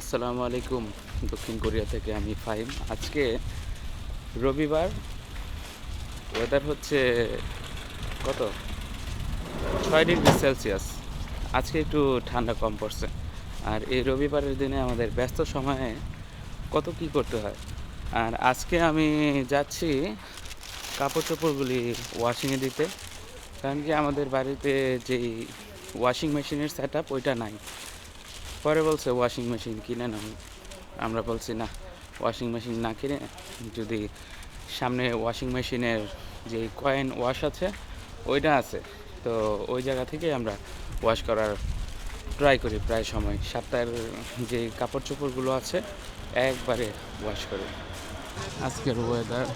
আসসালামু আলাইকুম, দক্ষিণ কোরিয়া থেকে আমি ফাহিম। আজকে রবিবার ওয়েদার হচ্ছে কত? ছয় ডিগ্রি সেলসিয়াস। আজকে একটু ঠান্ডা কম পড়ছে। আর এই রবিবারের দিনে আমাদের ব্যস্ত সময়ে কত কি করতে হয়? আর আজকে আমি যাচ্ছি কাপড় চোপড়গুলি ওয়াশিংয়ে দিতে। কারণ কি আমাদের বাড়িতে যেই ওয়াশিং মেশিনের সেট আপ ওইটা নাই। পরে বলছে ওয়াশিং মেশিন কিনে নাও। আমরা বলছি, না ওয়াশিং মেশিন না কিনে, যদি সামনে ওয়াশিং মেশিনের যে কয়েন ওয়াশ আছে, ওইটা আছে। তো ওই জায়গা থেকে আমরা ওয়াশ করার ট্রাই করি প্রায় সময়। সপ্তাহের যে কাপড় চোপড়গুলো আছে, একবারে ওয়াশ করি। আজকের ওয়েদার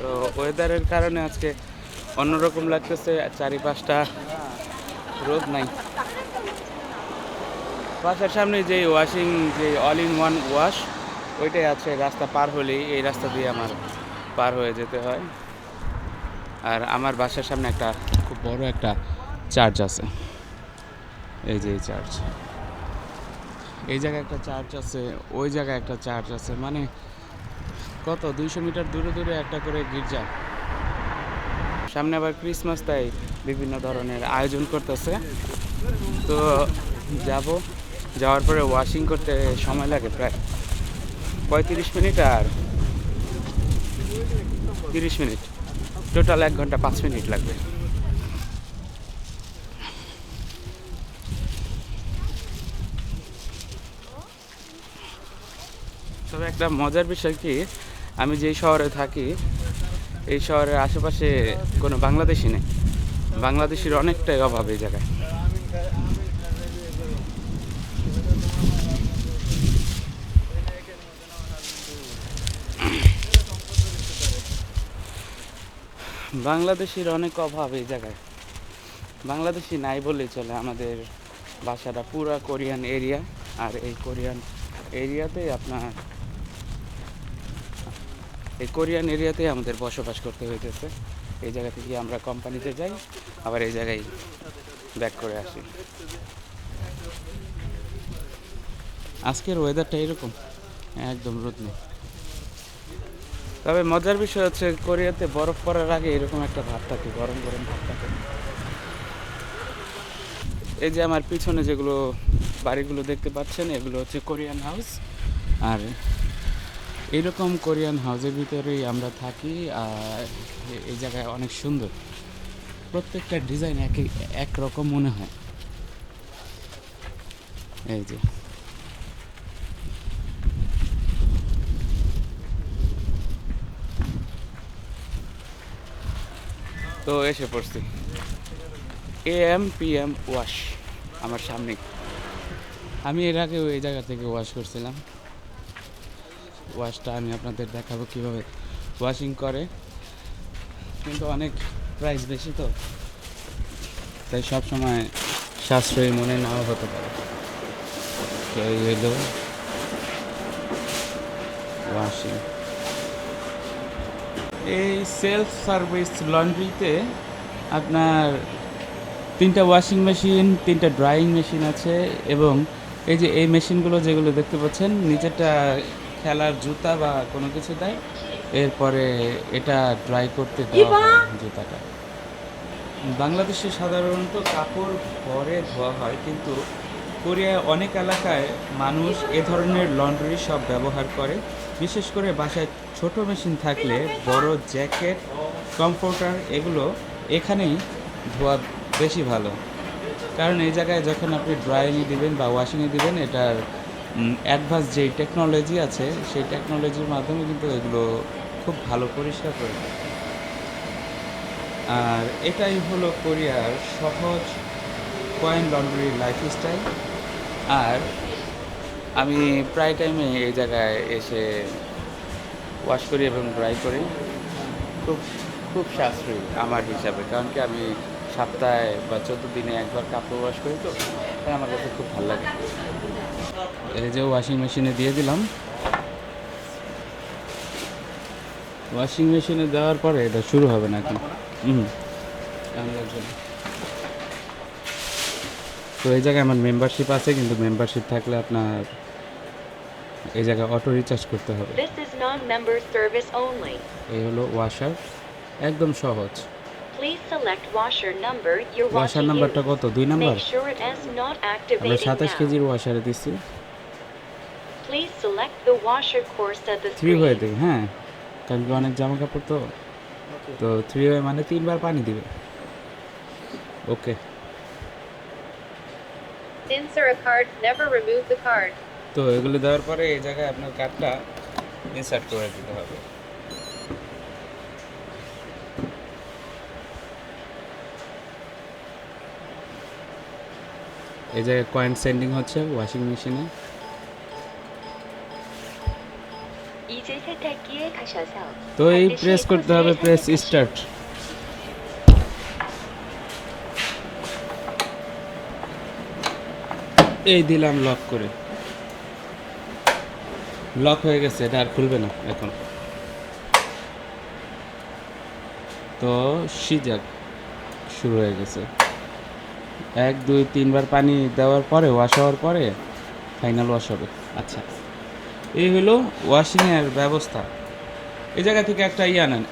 তো ওয়েদারের কারণে আজকে অন্যরকম লাগতেছে, চারিপাশটা রোদ নাই। বাসার সামনে যে ওয়াশিং যে অল ইন ওয়ান ওয়াশ ওইটাই আছে, রাস্তা পার হলেই এই রাস্তা দিয়ে আমার পার হয়ে যেতে হয়। আর আমার বাসার সামনে একটা খুব বড় একটা চার্চ আছে। এই যে এই চার্চ এই জায়গায় একটা চার্চ আছে, ওই জায়গায় একটা চার্চ আছে মানে কত? দুইশো মিটার দূরে দূরে একটা করে গির্জা। সামনে আবার ক্রিসমাস তাই। বিভিন্ন ধরনের আয়োজন করতেছে। তো যাব, যাওয়ার পরে ওয়াশিং করতে সময় লাগে প্রায় পঁয়ত্রিশ মিনিট আর তিরিশ মিনিট। টোটাল এক ঘণ্টা পাঁচ মিনিট লাগবে। তবে একটা মজার বিষয় কি, আমি যেই শহরে থাকি, এই শহরের আশেপাশে কোনো বাংলাদেশি নেই। বাংলাদেশির অনেকটাই অভাব এই জায়গায়। বাংলাদেশের অনেক অভাব এই জায়গায়। বাংলাদেশি নাই বলেই চলে আমাদের বাসাটা, পুরা কোরিয়ান এরিয়া। আর এই কোরিয়ান এরিয়াতে আপনার, এই কোরিয়ান এরিয়াতে আমাদের বসবাস করতে হইতেছে। এই জায়গা থেকে আমরা কোম্পানিতে যাই, আবার এই জায়গায় ব্যাক করে আসি। আজকের ওয়েদারটা এরকম, একদম রোদ নেই তবে মজার বিষয় হচ্ছে, কোরিয়াতে বরফ পড়ার আগে এরকম একটা ভাব থাকে, গরম গরম ভাব থাকে। এই যে আমার পিছনে যেগুলো বাড়িগুলো দেখতে পাচ্ছেন, এগুলো হচ্ছে কোরিয়ান হাউস। আর এইরকম কোরিয়ান হাউসের ভিতরেই আমরা থাকি, আর এই জায়গায় অনেক সুন্দর। প্রত্যেকটা ডিজাইন এক একরকম মনে হয়। এই যে। তো এসে পড়ছি। A M P M wash আমার সামনে। আমি এর আগে ওই জায়গা থেকে ওয়াশ করছিলাম। ওয়াশটা আমি আপনাদের দেখাবো কীভাবে ওয়াশিং করে। কিন্তু অনেক প্রাইস বেশি তো, তাই সব সময় সাশ্রয়ী মনে নাও হতে পারে। ওয়াশিং এই সেলফ সার্ভিস লন্ড্রিতে আপনার তিনটা ওয়াশিং মেশিন তিনটা ড্রাইং মেশিন আছে এবং এই যে এই মেশিনগুলো যেগুলো দেখতে পাচ্ছেন, নিচেরটা খেলার জুতা বা কোনো কিছু দেয় এরপরে এটা ড্রাই করতে দেওয়া হয় জুতাটা। বাংলাদেশে সাধারণত কাপড় পরে ধোয়া হয় কিন্তু কোরিয়ায় অনেক এলাকায় মানুষ এ ধরনের লন্ড্রি সব ব্যবহার করে। বিশেষ করে বাসায় ছোট মেশিন থাকলে বড় জ্যাকেট কমফোর্টার এগুলো এখানেই ধোয়া বেশি ভালো। কারণ এই জায়গায় যখন আপনি ড্রাইংয়ে দিবেন বা ওয়াশিংয়ে দিবেন এটার অ্যাডভান্স যেই টেকনোলজি আছে, সেই টেকনোলজির মাধ্যমে কিন্তু এগুলো খুব ভালো পরিষ্কার করে। আর এটাই হলো কোরিয়ার সহজ কয়েন লন্ড্রি লাইফস্টাইল আর আমি প্রায় টাইমে এই জায়গায় এসে ওয়াশ করি এবং ড্রাই করি। খুব খুব সাশ্রয়ী আমার হিসাবে, কারণ কি আমি সপ্তাহে বা চোদ্দ দিনে একবার কাপড় ওয়াশ করি তো আমার কাছে খুব ভালো লাগে। এই যে ওয়াশিং মেশিনে দিয়ে দিলাম। ওয়াশিং মেশিনে দেওয়ার পরে এটা শুরু হবে না এখন হুম? তো এই জায়গায় আমার মেম্বারশিপ আছে কিন্তু মেম্বারশিপ থাকলে আপনার এই জায়গায় অটো রিচার্জ করতে হবে। This is non-member service only. এই হলো ওয়াশার একদম সহজ। ওয়াশার নাম্বারটা কত? দুই নাম্বার আমরা সাতাশ কেজির ওয়াশারে দিচ্ছি Please select the washer course at the three হয়ে. দেবে হ্যাঁ? কারণ কি অনেক জামা কাপড় তো। তো থ্রি হয়ে মানে তিনবার পানি দিবে। ওকে Insert a card, never remove the card. তো এগুলো দেওয়ার পরে এই জায়গায় আপনার কার্ডটা ইনসার্ট করে দিতে হবে। এই জায়গায় কয়েন সেন্ডিং হচ্ছে ওয়াশিং মেশিনে তো এই প্রেস করতে হবে প্রেস স্টার্ট এই দিলাম লক করে। লক হয়ে গেছে এটা আর খুলবে না এখন। তো সিজাক শুরু হয়ে গেছে। এক দুই তিনবার পানি দেওয়ার পরে ওয়াশ হওয়ার পরে ফাইনাল ওয়াশ হবে। আচ্ছা। এই হলো ওয়াশিংয়ের ব্যবস্থা। এই জায়গা থেকে একটা ইয়ে নেন।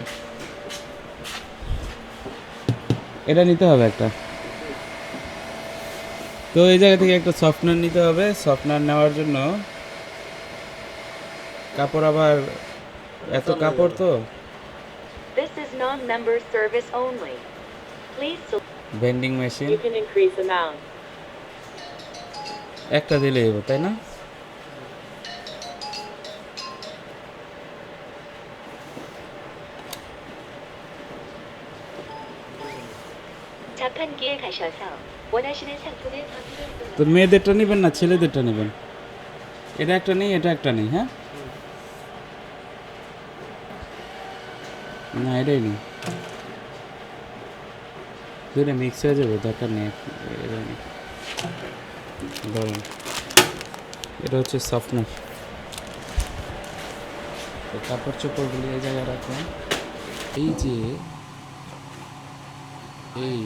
এটা নিতে হবে একটা। তো এই জায়গা থেকে একটা সফটনার নিতে হবে। সফটওয়্যার নেওয়ার জন্য কাপড় আবার এত কাপড় তো. ভেন্ডিং মেশিন একটা দিলেই হবে তাই না? তো মেয়েদেরটা নেবেন না, ছেলেদেরটা নেবেন? এটা একটা নেই, এটা একটা নেই হ্যাঁ? না, এটাই নেই। দুটো মিক্স হয়ে যাবে, দরকার নেই এটা নেই। ধরুন, এটা হচ্ছে সফটনার তো কাপড় চোপড়গুলি এই জায়গায় রাখুন এই যে, এই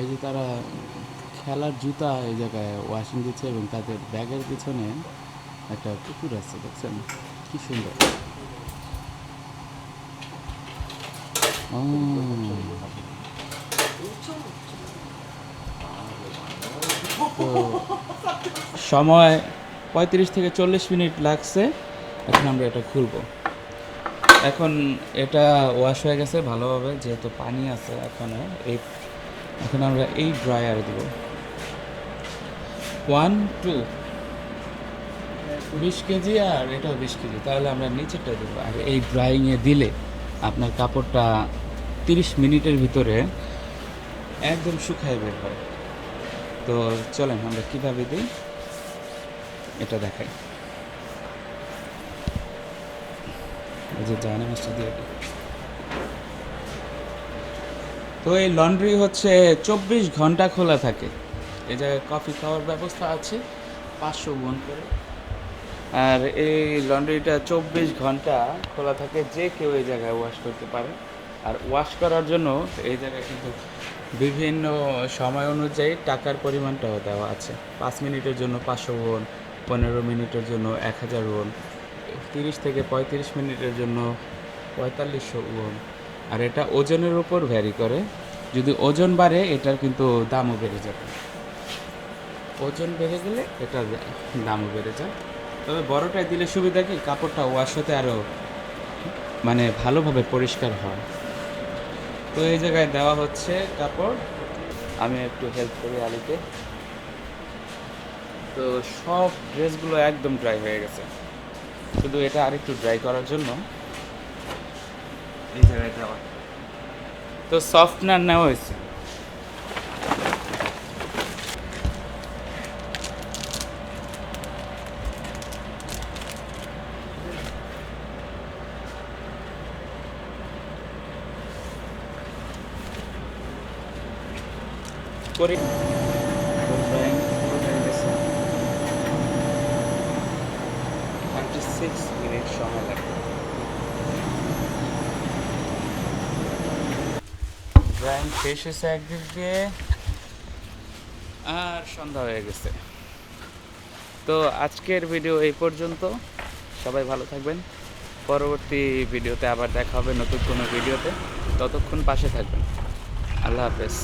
এই যে তারা খেলার জুতা এই জায়গায় ওয়াশিং দিচ্ছে এবং তাদের ব্যাগের পিছনে একটা কুকুর আছে, দেখছেন? কি সুন্দর। সময় পঁয়ত্রিশ থেকে চল্লিশ মিনিট লাগছে, এখন আমরা এটা খুলবো। এখন এটা ওয়াশ হয়ে গেছে ভালোভাবে, যেহেতু পানি আছে এখনও, এই এখন আমরা এই ড্রায়ার দেব। ওয়ান টু বিশ কেজি আর এটাও বিশ কেজি, তাহলে আমরা নিচেরটা দেবো। আর এই ড্রাইংয়ে দিলে আপনার কাপড়টা তিরিশ মিনিটের ভিতরে একদম শুকায় বের হয়। তো চলেন, আমরা কীভাবে দিই? এটা দেখাই। যে জায়না মাছটা দিয়ে তো এই লন্ড্রি হচ্ছে চব্বিশ ঘণ্টা খোলা থাকে। এই জায়গায় কফি খাওয়ার ব্যবস্থা আছে, পাঁচশো গুণ করে। আর এই লন্ড্রিটা চব্বিশ ঘণ্টা খোলা থাকে, যে কেউ এই জায়গায় ওয়াশ করতে পারে। আর ওয়াশ করার জন্য এই জায়গায় কিন্তু বিভিন্ন সময় অনুযায়ী টাকার পরিমাণটাও দেওয়া আছে। পাঁচ মিনিটের জন্য পাঁচশো ওন পনেরো মিনিটের জন্য এক হাজার ওন তিরিশ থেকে পঁয়ত্রিশ মিনিটের জন্য পঁয়তাল্লিশশো ওন আর এটা ওজনের উপর ভ্যারি করে। যদি ওজন বাড়ে, এটার কিন্তু দামও বেড়ে যাবে। ওজন বেড়ে গেলে এটার দামও বেড়ে যায়। তবে বড়টায় দিলে সুবিধা কি? কাপড়টা ওয়াশ হতে আরও মানে ভালোভাবে পরিষ্কার হয়। তো এই জায়গায় দেওয়া হচ্ছে কাপড়। আমি একটু হেল্প করি আলিকে। তো সব ড্রেসগুলো একদম ড্রাই হয়ে গেছে। শুধু এটা আরেকটু ড্রাই করার জন্য। এই জায়গায় দেওয়া তো সফটনার নেওয়া হয়েছে? করে মিনিট সময় লাগবে। ড্রয়িং শেষ হয়েছে একদিক দিয়ে আর সন্ধ্যা হয়ে গেছে। তো আজকের ভিডিও এই পর্যন্ত। সবাই ভালো থাকবেন। পরবর্তী ভিডিওতে আবার দেখা হবে নতুন কোনো ভিডিওতে। ততক্ষণ পাশে থাকবেন। আল্লাহ হাফেজ।